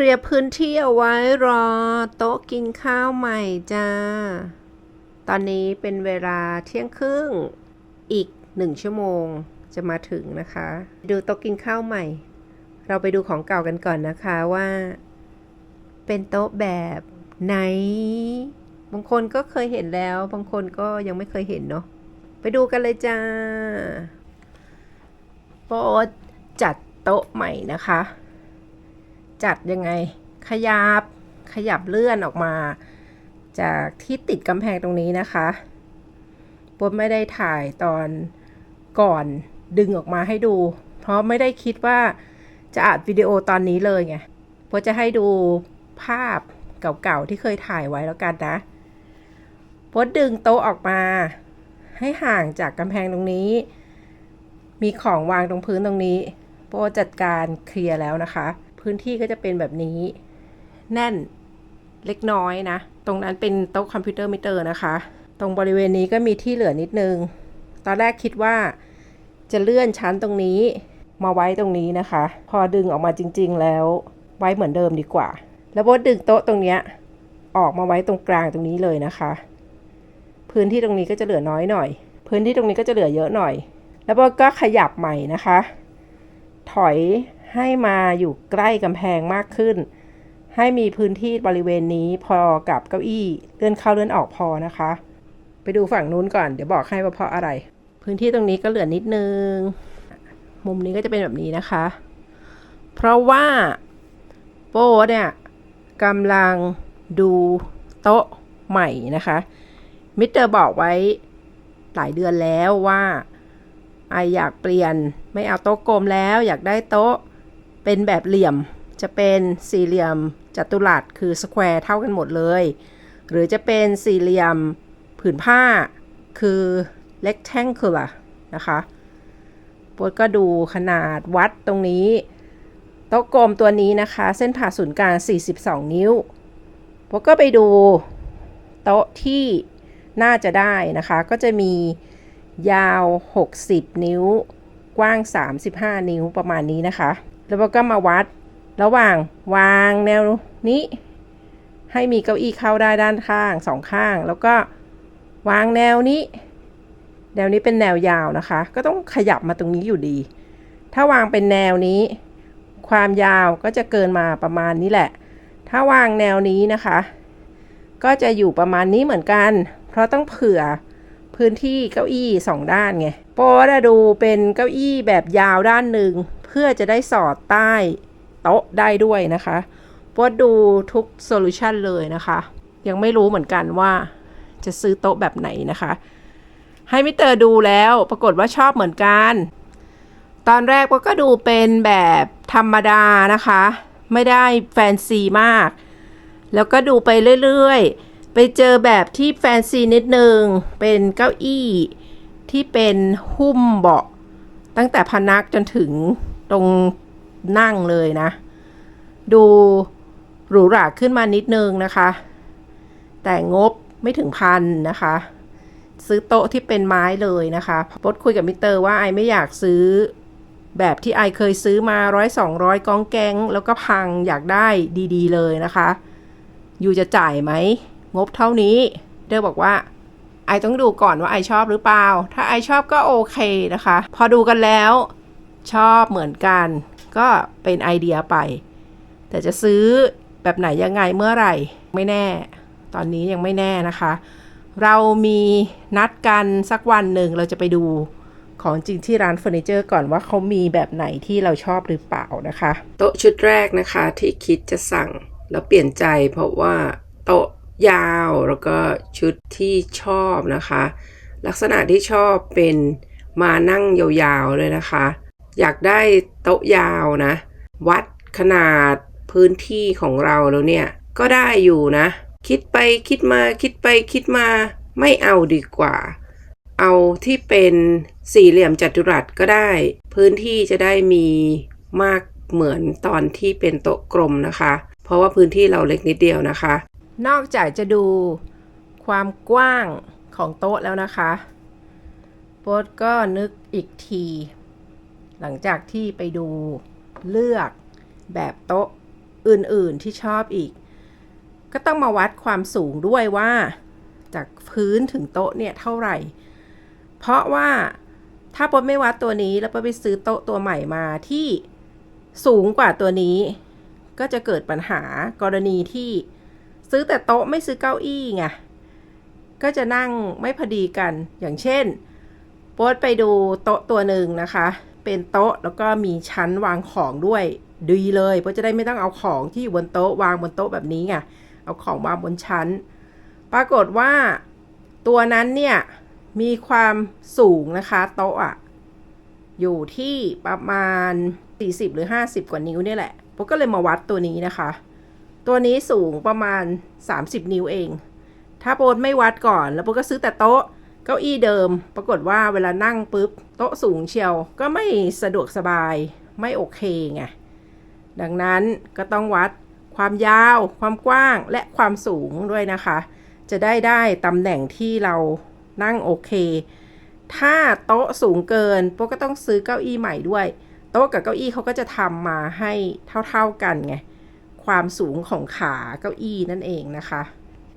ลียร์พื้นที่เอาไว้รอโต๊ะกินข้าวใหม่จ้า ตอนนี้เป็นเวลาเที่ยงครึ่งอีกหนึ่งชั่วโมงจะมาถึงนะคะ ดูโต๊ะกินข้าวใหม่ เราไปดูของเก่ากันก่อนนะคะว่า เป็นโต๊ะแบบไหน บางคนก็เคยเห็นแล้ว บางคนก็ยังไม่เคยเห็นเนาะไปดูกันเลยจ้าโป๊ตจัดโต๊ะใหม่นะคะ จัดยังไงขยับขยับเลื่อนออกมา จากที่ติดกำแพงตรงนี้นะคะโป๊ตไม่ได้ถ่ายตอนก่อนดึงออกมาให้ดู เพราะไม่ได้คิดว่าจะอัดวิดีโอตอนนี้เลยไงโป๊ตจะให้ดูภาพเก่าๆที่เคยถ่ายไว้แล้วกันนะโป๊ตดึงโต๊ะออกมา ให้ห่างจากกำแพงตรงนี้ มีของวางตรงพื้นตรงนี้โปรจัดการเคลียร์แล้วนะคะ พื้นที่ก็จะเป็นแบบนี้ แน่นเล็กน้อยนะ ตรงนั้นเป็นโต๊ะคอมพิวเตอร์มิเตอร์นะคะ ตรงบริเวณนี้ก็มีที่เหลือนิดนึง ตอนแรกคิดว่าจะเลื่อนชั้นตรงนี้มาไว้ตรงนี้นะคะ พอดึงออกมาจริง ๆ แล้วไว้เหมือนเดิมดีกว่า แล้วโบดึงโต๊ะตรงเนี้ยออกมาไว้ตรงกลางตรงนี้เลยนะคะ พื้นที่ตรงนี้ก็จะเหลือน้อยหน่อย พื้นที่ตรงนี้ก็จะเหลือเยอะหน่อย แล้วโบก็ขยับใหม่นะคะ ถอย ให้มาอยู่ใกล้กำแพงมากขึ้น ให้มีพื้นที่บริเวณนี้พอกับเก้าอี้เลื่อนเข้าเลื่อนออกพอนะคะ ไปดูฝั่งนู้นก่อนเดี๋ยวบอกให้ว่าเพราะอะไร พื้นที่ตรงนี้ก็เหลือนิดนึง มุมนี้ก็จะเป็นแบบนี้นะคะ เพราะว่าโป้เนี่ยกำลังดูโต๊ะใหม่นะคะ มิสเตอร์บอกไว้หลายเดือนแล้วว่าไออยากเปลี่ยนไม่เอาโต๊ะกลมแล้ว อยากได้โต๊ะ เป็นแบบเหลี่ยมจะเป็นสี่เหลี่ยมจัตุรัสคือสแควร์เท่ากันหมดเลย หรือจะเป็นสี่เหลี่ยมผืนผ้าคือ rectangular นะคะปวดก็ดูขนาดวัดตรงนี้โต๊ะกลมตัวนี้นะคะ เส้นผ่าศูนย์กลาง 42 นิ้วปวดก็ไปดูโต๊ะที่น่าจะได้นะคะ ก็จะมียาว 60 นิ้ว กว้าง 35 นิ้วประมาณนี้นะคะ แล้วก็มาวัด ระหว่างวางแนวนี้ ให้มีเก้าอี้เข้าได้ด้านข้างสองข้าง แล้วก็วางแนวนี้ แนวนี้เป็นแนวยาวนะคะ ก็ต้องขยับมาตรงนี้อยู่ดี ถ้าวางเป็นแนวนี้ ความยาวก็จะเกินมาประมาณนี้แหละ ถ้าวางแนวนี้นะคะ ก็จะอยู่ประมาณนี้เหมือนกัน เพราะต้องเผื่อพื้นที่เก้าอี้สองด้านไงโปจะดูเป็นเก้าอี้แบบยาวด้านหนึ่ง เพื่อจะได้สอดใต้โต๊ะได้ด้วยนะคะโปดูทุกโซลูชันเลยนะคะ ยังไม่รู้เหมือนกันว่าจะซื้อโต๊ะแบบไหนนะคะ ให้มิเตอร์ดูแล้วปรากฏว่าชอบเหมือนกัน ตอนแรกก็ดูเป็นแบบธรรมดานะคะ ไม่ได้แฟนซีมาก แล้วก็ดูไปเรื่อยๆ ไปเจอแบบที่แฟนซีนิดนึง เป็นเก้าอี้ที่เป็นหุ้มเบาะ ตั้งแต่พนักจนถึง ตรงนั่งเลยนะ ดูหรูหราขึ้นมานิดนึงนะคะ แต่งบไม่ถึงพันนะคะ ซื้อโต๊ะที่เป็นไม้เลยนะคะพดคุยกับมิเตอร์ว่าไอไม่อยากซื้อแบบที่ไอเคยซื้อมาร้อยสองร้อยกองแกงแล้วก็พังอยากได้ดีๆ เลยนะคะอยู่จะจ่ายไหม งบเท่านี้ เดอบอกว่า ไอต้องดูก่อนว่าไอชอบหรือเปล่า ถ้าไอชอบก็โอเคนะคะ พอดูกันแล้ว ชอบเหมือนกัน ก็เป็นไอเดียไป แต่จะซื้อแบบไหนยังไงเมื่อไหร่ไม่แน่ ตอนนี้ยังไม่แน่นะคะ เรามีนัดกันสักวันหนึ่งเราจะไปดูของจริงที่ร้านเฟอร์นิเจอร์ก่อนว่าเขามีแบบไหนที่เราชอบหรือเปล่านะคะ โต๊ะชุดแรกนะคะที่คิดจะสั่งแล้วเปลี่ยนใจเพราะว่าโต๊ะยาวแล้วก็ชุดที่ชอบนะคะ ลักษณะที่ชอบเป็นมานั่งยาวๆเลยนะคะ อยากได้โต๊ะยาวนะ วัดขนาดพื้นที่ของเราแล้วเนี่ย ก็ได้อยู่นะ คิดไปคิดมาคิดไปคิดมาไม่เอาดีกว่า เอาที่เป็นสี่เหลี่ยมจัตุรัสก็ได้ พื้นที่จะได้มีมากเหมือนตอนที่เป็นโต๊ะกลมนะคะ เพราะว่าพื้นที่เราเล็กนิดเดียวนะคะ นอกจากจะดูความกว้างของโต๊ะแล้วนะคะโป๊ดก็นึกอีกที หลังจากที่ไปดูเลือกแบบโต๊ะอื่นๆที่ชอบอีก ก็ต้องมาวัดความสูงด้วยว่า จากพื้นถึงโต๊ะเนี่ยเท่าไหร่ เพราะว่าถ้าปดไม่วัดตัวนี้แล้วปดไปซื้อโต๊ะตัวใหม่มาที่สูงกว่าตัวนี้ ก็จะเกิดปัญหากรณีที่ซื้อแต่โต๊ะไม่ซื้อเก้าอี้ไงก็จะนั่งไม่พอดีกันอย่างเช่นโป๊ตไปดูโต๊ะตัวหนึ่งนะคะ เป็นโต๊ะ แล้วก็มีชั้นวางของด้วยดีเลยโป๊ตจะได้ไม่ต้องเอาของที่อยู่บนโต๊ะวางบนโต๊ะแบบนี้ไงเอาของวางบนชั้น ปรากฏว่าตัวนั้นเนี่ยมีความสูงนะคะโต๊ะอะอยู่ที่ประมาณ 40 หรือ 50 กว่านิ้วเนี่ยแหละโป๊ตก็เลยมาวัดตัวนี้นะคะ ตัวนี้สูงประมาณ 30 นิ้วเอง ถ้าโป๊ตไม่วัดก่อนแล้วโป๊ตก็ซื้อแต่โต๊ะ เก้าอี้เดิม ปรากฏว่าเวลานั่งปุ๊บ โต๊ะสูงเชียว ก็ไม่สะดวกสบายไม่โอเคไง ดังนั้นก็ต้องวัดความยาว ความกว้าง และความสูงด้วยนะคะ จะได้ได้ตำแหน่งที่เรานั่งโอเค ถ้าโต๊ะสูงเกินโป๊กก็ต้องซื้อเก้าอี้ใหม่ด้วย โต๊ะกับเก้าอี้เขาก็จะทำมาให้เท่าๆกันไง ความสูงของขาเก้าอี้นั่นเองนะคะ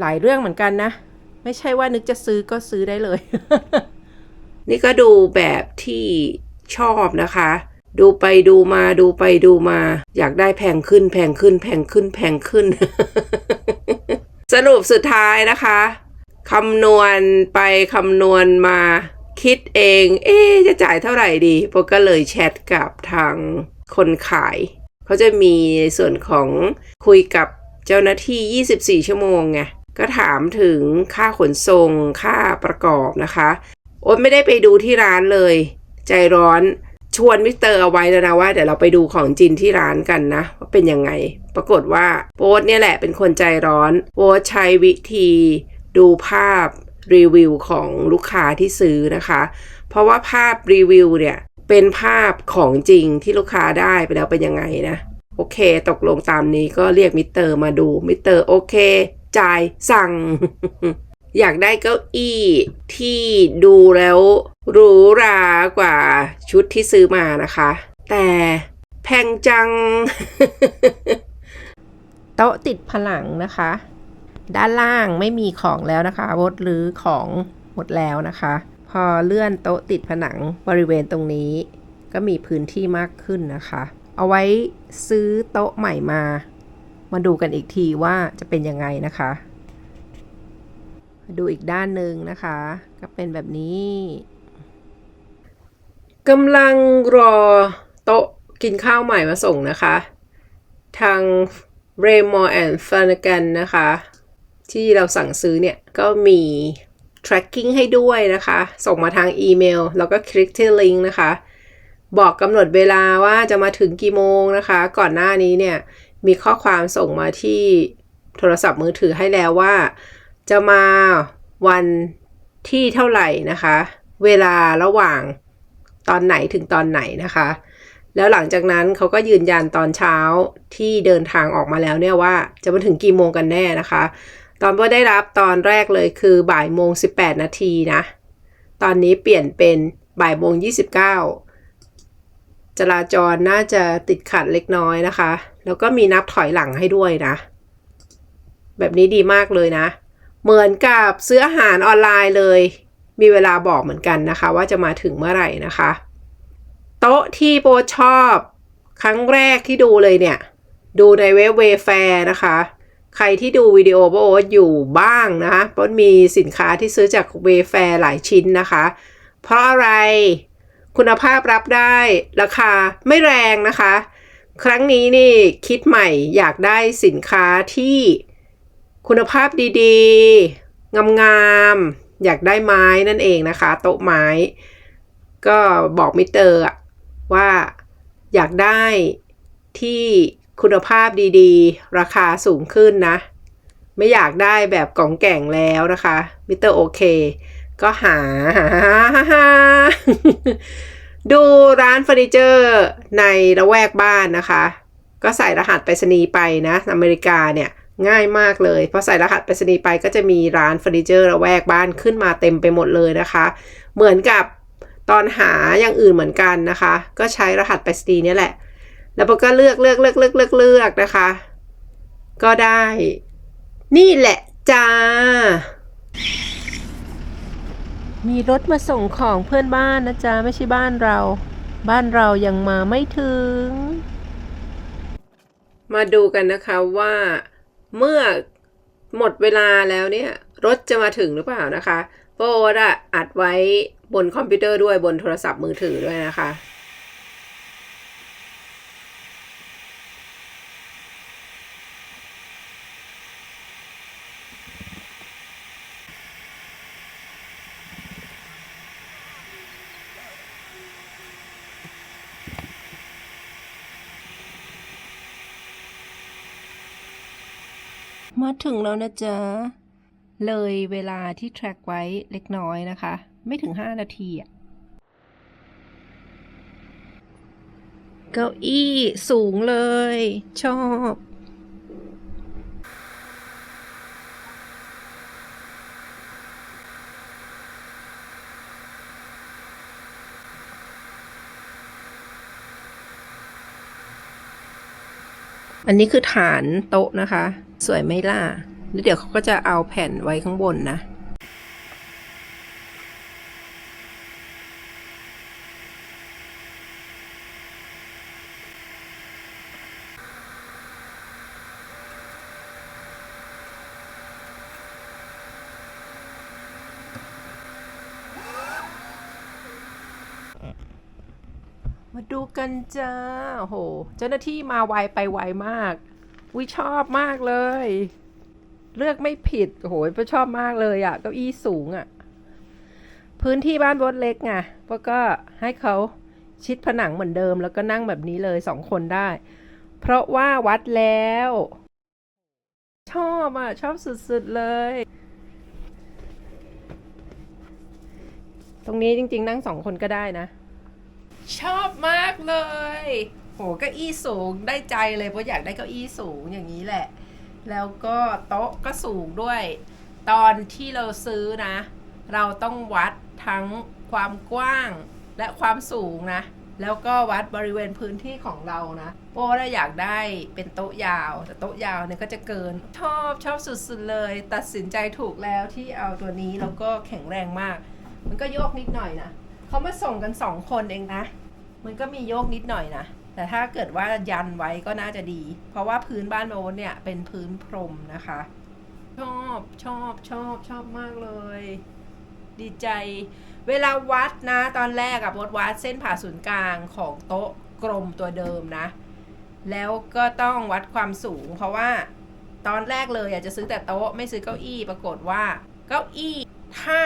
หลายเรื่องเหมือนกันนะ ไม่ใช่ว่านึกจะซื้อก็ซื้อได้เลย นี่ก็ดูแบบที่ชอบนะคะ ดูไปดูมาดูไปดูมา อยากได้แพงขึ้นแพงขึ้นแพงขึ้นแพงขึ้น สรุปสุดท้ายนะคะคำนวณไปคำนวณมาคิดเอง เอ๊จะจ่ายเท่าไหร่ดีโปก็เลยแชทกับทางคนขาย เขาจะมีส่วนของคุยกับเจ้าหน้าที่ 24 ชั่วโมงไง ก็ถามถึงค่าขนส่งค่าประกอบนะคะโอ๊ตไม่ได้ไปดูที่ร้านเลย ใจร้อนชวนมิสเตอร์เอาไว้แล้วนะว่าเดี๋ยวเราไปดูของจริงที่ร้านกันนะ ว่าเป็นยังไง ปรากฏว่าโอ๊ตเนี่ยแหละเป็นคนใจร้อนโอ๊ตใช้วิธีดูภาพรีวิวของลูกค้าที่ซื้อนะคะ เพราะว่าภาพรีวิวเนี่ยเป็นภาพของจริงที่ลูกค้าได้ไปแล้วเป็นยังไงนะ โอเค ตกลงตามนี้ก็เรียกมิสเตอร์มาดูมิสเตอร์โอเค จ่ายสั่ง อยากได้เก้าอี้ที่ดูแล้วหรูหรากว่าชุดที่ซื้อมานะคะ แต่แพงจัง โต๊ะติดผนังนะคะ ด้านล่างไม่มีของแล้วนะคะวดหรือของหมดแล้วนะคะ พอเลื่อนโต๊ะติดผนังบริเวณตรงนี้ ก็มีพื้นที่มากขึ้นนะคะ เอาไว้ซื้อโต๊ะใหม่มา มาดูกันอีกทีว่าจะเป็นยังไงนะคะ ดูอีกด้านหนึ่งนะคะ ก็เป็นแบบนี้กำลังรอโต๊ะกินข้าวใหม่มาส่งนะคะ ทาง Raymore and Flanagan นะคะ ที่เราสั่งซื้อเนี่ย ก็มี tracking ให้ด้วยนะคะ ส่งมาทางอีเมล แล้วก็คลิกที่ลิงก์นะคะ บอกกำหนดเวลาว่าจะมาถึงกี่โมงนะคะ ก่อนหน้านี้เนี่ย มีข้อความส่งมาที่โทรศัพท์มือถือให้แล้วว่า จะมาวันที่เท่าไหร่นะคะ เวลาระหว่างตอนไหนถึงตอนไหนนะคะ แล้วหลังจากนั้นเขาก็ยืนยันตอนเช้าที่เดินทางออกมาแล้วเนี่ยว่า จะมาถึงกี่โมงกันแน่นะคะ ตอนว่าได้รับตอนแรกเลยคือบ่ายโมง 18 นาทีนะ ตอนนี้เปลี่ยนเป็นบ่ายโมง 29 จราจรน่าจะติดขัดเล็กน้อยนะคะ แล้วก็มีนับถอยหลังให้ด้วยนะ แบบนี้ดีมากเลยนะ เหมือนกับซื้ออาหารออนไลน์เลย มีเวลาบอกเหมือนกันนะคะ ว่าจะมาถึงเมื่อไหร่นะคะ โต๊ะที่โบชอบครั้งแรกที่ดูเลยเนี่ย ดูในเว็บเวแฟร์นะคะ ใครที่ดูวิดีโอโบทอยู่บ้างนะคะโบทมีสินค้าที่ซื้อจากเวแฟร์หลายชิ้นนะคะ เพราะอะไร คุณภาพรับได้ ราคาไม่แรงนะคะ ครั้งนี้นี่คิดใหม่อยากได้สินค้าที่คุณภาพดีๆ งามๆ อยากได้ไม้นั่นเองนะคะ โต๊ะไม้ ก็บอกมิเตอร์ว่าอยากได้ที่คุณภาพดีๆ ราคาสูงขึ้นนะ ไม่อยากได้แบบกล่องแก่งแล้วนะคะ มิเตอร์โอเค ก็หาดูร้านเฟอร์นิเจอร์ในละแวกบ้านนะคะ ก็ใส่รหัสไปรษณีย์ไปนะ อเมริกาเนี่ยง่ายมากเลยพอใส่รหัสไปรษณีย์ไปก็จะมีร้านเฟอร์นิเจอร์ละแวกบ้านขึ้นมาเต็มไปหมดเลยนะคะ เหมือนกับตอนหาอย่างอื่นเหมือนกันนะคะ ก็ใช้รหัสไปรษณีย์นี่แหละ แล้วก็เลือกเลือกเลือกเลือกเลือกเลือกนะคะ ก็ได้ นี่แหละจ้า มีรถมาส่งของเพื่อนบ้านนะจ๊ะ ไม่ใช่บ้านเรา บ้านเรายังมาไม่ถึง มาดูกันนะคะว่าเมื่อหมดเวลาแล้วเนี่ย รถจะมาถึงหรือเปล่านะคะโปรดอะอัดไว้บนคอมพิวเตอร์ด้วยบนโทรศัพท์มือถือด้วยนะคะ มาถึงแล้วนะจ๊ะ เลยเวลาที่แทร็กไว้เล็กน้อยนะคะ ไม่ถึง 5 นาทีอะเก้าอี้สูงเลย ชอบ อันนี้คือฐานโต๊ะนะคะ สวยไหมล่ะแล้วเดี๋ยวเขาก็จะเอาแผ่นไว้ข้างบนนะ กันจ้าโอ้โห เจ้าหน้าที่มาไวไปไวมากวิชอบมากเลย เลือกไม่ผิด โอ้โหปชอบมากเลยอะ่ะ เก้าอี้สูงอะ่ะ พื้นที่บ้านบดเล็กไงปก็ให้เขาชิดผนังเหมือนเดิม แล้วก็นั่งแบบนี้เลยสองคนได้ เพราะว่าวัดแล้ว ชอบอะ ชอบสุดๆเลย ตรงนี้จริง ๆ นั่งสองคนก็ได้นะ ชอบมากเลย โหเก้าอี้สูงได้ใจเลยเพราะอยากได้เก้าอี้สูงอย่างนี้แหละ แล้วก็โต๊ะก็สูงด้วย ตอนที่เราซื้อนะ เราต้องวัดทั้งความกว้างและความสูงนะ แล้วก็วัดบริเวณพื้นที่ของเรานะโป้ได้อยากได้เป็นโต๊ะยาว แต่โต๊ะยาวเนี่ยก็จะเกิน ชอบชอบสุดๆเลย ตัดสินใจถูกแล้วที่เอาตัวนี้แล้วก็แข็งแรงมาก มันก็โยกนิดหน่อยนะ เขามาส่งกันสองคนเองนะ มันก็มีโยกนิดหน่อยนะ แต่ถ้าเกิดว่ายันไว้ก็น่าจะดี เพราะว่าพื้นบ้านโน้นเนี่ยเป็นพื้นพรมนะคะ ชอบชอบชอบชอบมากเลย ดีใจ เวลาวัดนะ ตอนแรกอะบดวัดเส้นผ่าศูนย์กลางของโต๊ะกลมตัวเดิมนะ แล้วก็ต้องวัดความสูง เพราะว่าตอนแรกเลยอยากจะซื้อแต่โต๊ะไม่ซื้อเก้าอี้ปรากฏว่า เก้าอี้ถ้า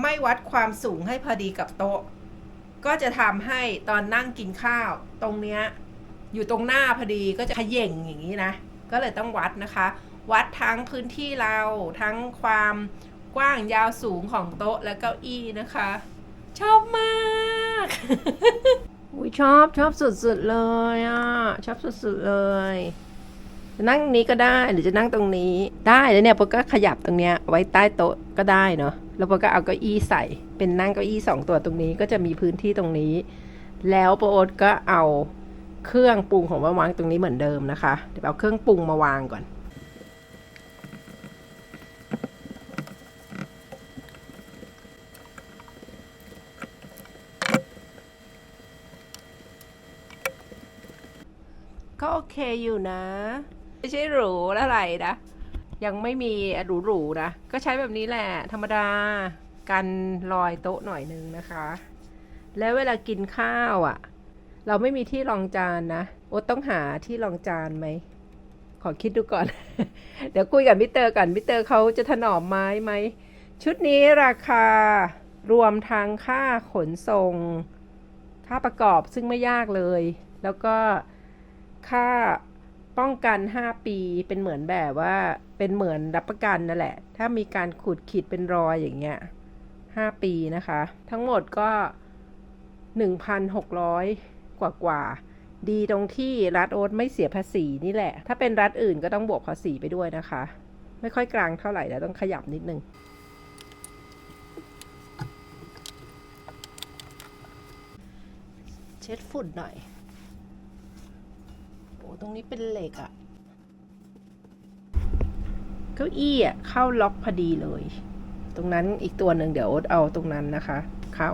ไม่วัดความสูงให้พอดีกับโต๊ะ ก็จะทำให้ตอนนั่งกินข้าว ตรงเนี้ยอยู่ตรงหน้าพอดีก็จะเขย่งอย่างนี้นะ ก็เลยต้องวัดนะคะ วัดทั้งพื้นที่เราทั้งความกว้างยาวสูงของโต๊ะและเก้าอี้นะคะ ชอบมากอุ้ยชอบชอบสุดๆเลยอะ ชอบสุดๆเลย จะนั่งนี้ก็ได้หรือจะนั่งตรงนี้ ได้แล้วเนี่ยปก็ขยับตรงเนี้ยไว้ใต้โต๊ะก็ได้เนาะแล้วปก็เอาเก้าอี้ใส่เป็นนั่งเก้าอี้สองตัวตรงนี้ก็จะมีพื้นที่ตรงนี้ แล้วปโอ๊ตก็เอาเครื่องปรุงของมาวางตรงนี้เหมือนเดิมนะคะเดี๋ยวเอาเครื่องปรุงมาวางก่อนก็โอเคอยู่นะ ไม่ใช่หรูอะไรนะ ยังไม่มีหรูๆนะ ก็ใช้แบบนี้แหละ ธรรมดา กันรอยโต๊ะหน่อยนึงนะคะ แล้วเวลากินข้าวอะ่ะ เราไม่มีที่รองจานนะ โอ๊ตต้องหาที่รองจานไหม ขอคิดดูก่อน เดี๋ยวคุยกับมิเตอร์ก่อนมิเตอร์เขาจะถนอมไม้ไหม ชุดนี้ราคารวมทั้งค่าขนส่ง ค่าประกอบซึ่งไม่ยากเลย แล้วก็ค่า ป้องกัน 5 ปีเป็นเหมือนแบบว่าเป็นเหมือนรับประกันนั่นแหละ ถ้ามีการขูดขีดเป็นรอยอย่างเงี้ย 5 ปีนะคะ ทั้งหมดก็ 1,600 กว่ากว่าๆดีตรงที่รัฐโอ๊ตไม่เสียภาษีนี่แหละ ถ้าเป็นรัฐอื่นก็ต้องบวกภาษีไปด้วยนะคะ ไม่ค่อยกลางเท่าไหร่แล้วต้องขยับนิดนึงเช็ดฝุ่นหน่อย ตรงนี้เป็นเหล็กอะเก้าอี้อะเข้าล็อกพอดีเลย ตรงนั้นอีกตัวหนึ่งเดี๋ยวเอาตรงนั้นนะคะ เข้า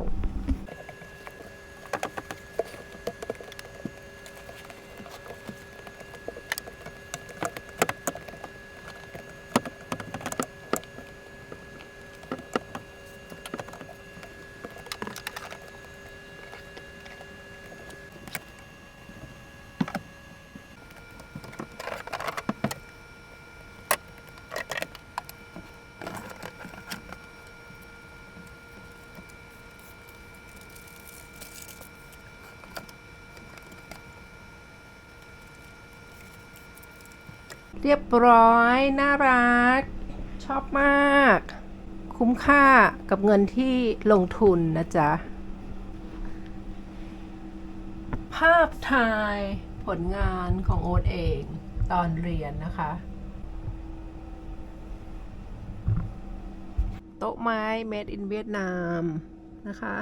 เรียบร้อย น่ารัก ชอบมาก คุ้มค่ากับเงินที่ลงทุนนะจ๊ะ ภาพถ่ายผลงานของโอ๊ตเองตอนเรียนนะคะ โต๊ะไม้ made in เวียดนามนะคะ